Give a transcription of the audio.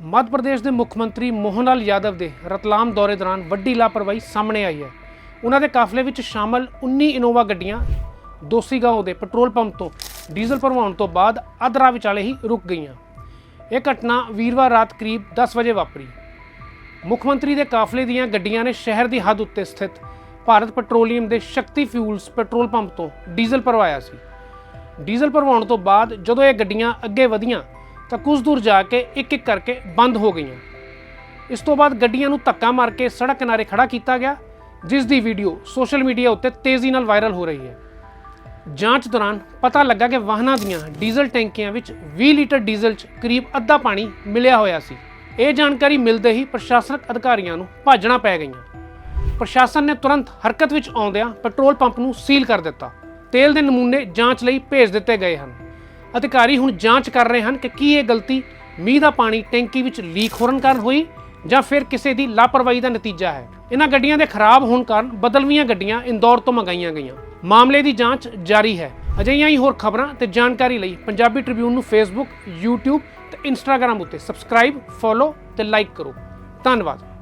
ਮੱਧ ਪ੍ਰਦੇਸ਼ ਦੇ ਮੁੱਖ ਮੰਤਰੀ ਮੋਹਨ ਲਾਲ ਯਾਦਵ ਦੇ ਰਤਲਾਮ ਦੌਰੇ ਦੌਰਾਨ ਵੱਡੀ ਲਾਪਰਵਾਹੀ ਸਾਹਮਣੇ ਆਈ ਹੈ। ਉਹਨਾਂ ਦੇ ਕਾਫਲੇ ਵਿੱਚ ਸ਼ਾਮਲ 19 ਇਨੋਵਾ ਗੱਡੀਆਂ ਦੋਸੀਗਾঁव ਦੇ ਪੈਟਰੋਲ ਪੰਪ ਤੋਂ ਡੀਜ਼ਲ ਭਰਵਾਉਣ ਤੋਂ ਬਾਅਦ ਅਧਰਾ ਵਿਚਾਲੇ ਹੀ ਰੁਕ ਗਈਆਂ। ਇਹ ਘਟਨਾ ਵੀਰਵਾਰ ਰਾਤ ਕਰੀਬ 10 ਵਜੇ ਵਾਪਰੀ। ਮੁੱਖ ਮੰਤਰੀ ਦੇ ਕਾਫਲੇ ਦੀਆਂ ਗੱਡੀਆਂ ਨੇ ਸ਼ਹਿਰ ਦੀ ਹੱਦ ਉੱਤੇ ਸਥਿਤ ਭਾਰਤ ਪੈਟਰੋਲੀਅਮ ਦੇ ਸ਼ਕਤੀ ਫਿਊਲਸ ਪੈਟਰੋਲ ਪੰਪ ਤੋਂ ਡੀਜ਼ਲ ਭਰਵਾਇਆ ਸੀ। ਡੀਜ਼ਲ ਭਰਵਾਉਣ ਤੋਂ ਬਾਅਦ ਜਦੋਂ ਇਹ ਗੱਡੀਆਂ ਅੱਗੇ ਵਧੀਆਂ ਤਾਂ ਕੁਝ ਦੂਰ ਜਾ ਕੇ ਇੱਕ ਇੱਕ ਕਰਕੇ ਬੰਦ ਹੋ ਗਈਆਂ। ਇਸ ਤੋਂ ਬਾਅਦ ਗੱਡੀਆਂ ਨੂੰ ਧੱਕਾ ਮਾਰ ਕੇ ਸੜਕ ਕਿਨਾਰੇ ਖੜਾ ਕੀਤਾ ਗਿਆ, ਜਿਸ ਦੀ ਵੀਡੀਓ ਸੋਸ਼ਲ ਮੀਡੀਆ ਉੱਤੇ ਤੇਜ਼ੀ ਨਾਲ ਵਾਇਰਲ ਹੋ ਰਹੀ ਹੈ। ਜਾਂਚ ਦੌਰਾਨ ਪਤਾ ਲੱਗਾ ਕਿ ਵਾਹਨਾਂ ਦੀਆਂ ਡੀਜ਼ਲ ਟੈਂਕੀਆਂ ਵਿੱਚ 20 ਲੀਟਰ ਡੀਜ਼ਲ 'ਚ ਕਰੀਬ ਅੱਧਾ ਪਾਣੀ ਮਿਲਿਆ ਹੋਇਆ ਸੀ। ਇਹ ਜਾਣਕਾਰੀ ਮਿਲਦੇ ਹੀ ਪ੍ਰਸ਼ਾਸਨਿਕ ਅਧਿਕਾਰੀਆਂ ਨੂੰ ਭਾਜਣਾ ਪੈ ਗਈਆਂ। ਪ੍ਰਸ਼ਾਸਨ ਨੇ ਤੁਰੰਤ ਹਰਕਤ ਵਿੱਚ ਆਉਂਦਿਆਂ ਪੈਟਰੋਲ ਪੰਪ ਨੂੰ ਸੀਲ ਕਰ ਦਿੱਤਾ। ਤੇਲ ਦੇ ਨਮੂਨੇ ਜਾਂਚ ਲਈ ਭੇਜ ਦਿੱਤੇ ਗਏ ਹਨ। ਅਧਿਕਾਰੀ ਹੁਣ ਜਾਂਚ ਕਰ ਰਹੇ ਹਨ ਕਿ ਕੀ ਇਹ ਗਲਤੀ ਮੀਂਹ ਦਾ ਪਾਣੀ ਟੈਂਕੀ ਵਿੱਚ ਲੀਕ ਹੋਣ ਕਾਰਨ ਹੋਈ ਜਾਂ ਫਿਰ ਕਿਸੇ ਦੀ ਲਾਪਰਵਾਹੀ ਦਾ ਨਤੀਜਾ ਹੈ। ਇਹਨਾਂ ਗੱਡੀਆਂ ਦੇ ਖਰਾਬ ਹੋਣ ਕਾਰਨ ਬਦਲਵੀਆਂ ਗੱਡੀਆਂ ਇੰਦੌਰ ਤੋਂ ਮੰਗਾਈਆਂ ਗਈਆਂ। ਮਾਮਲੇ ਦੀ ਜਾਂਚ ਜਾਰੀ ਹੈ। ਅਜਿਹੀਆਂ ਹੀ ਹੋਰ ਖਬਰਾਂ ਤੇ ਜਾਣਕਾਰੀ ਲਈ ਪੰਜਾਬੀ ਟ੍ਰਿਬਿਊਨ ਨੂੰ ਫੇਸਬੁੱਕ YouTube ਤੇ Instagram ਉੱਤੇ ਸਬਸਕ੍ਰਾਈਬ ਫੋਲੋ ਤੇ ਲਾਈਕ ਕਰੋ। ਧੰਨਵਾਦ।